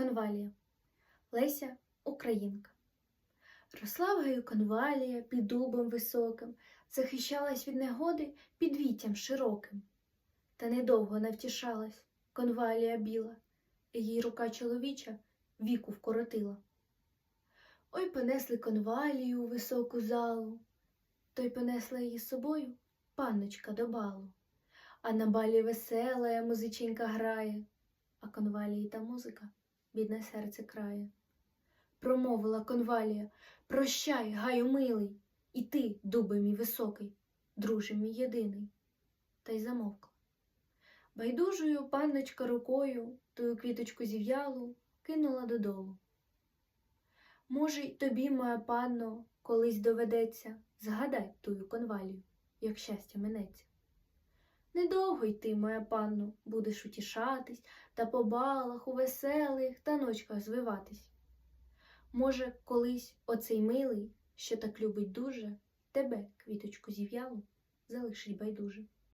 Конвалія Леся Українка. Росла в гаю конвалія під дубом високим, захищалась від негоди під віттям широким. Та недовго не втішалась конвалія біла, їй рука чоловіча віку вкоротила. Ой понесли конвалію у високу залу, то й понесла її з собою панночка до балу. А на балі веселая музиченька грає, а конвалії та музика бідне серце крає. Промовила конвалія, прощай, гаю милий, і ти, дубе мій високий, друже мій єдиний. Та й замовкла. Байдужою панночка рукою тую квіточку зів'ялу кинула додолу. Може, й тобі, моя панно, колись доведеться згадать тую конвалію, як щастя минеться. Недовго й ти, моя панно, будеш утішатись та по балах у веселих таночках звиватись. Може, колись оцей милий, що так любить дуже, тебе, квіточку зів'ялу, залишить байдуже.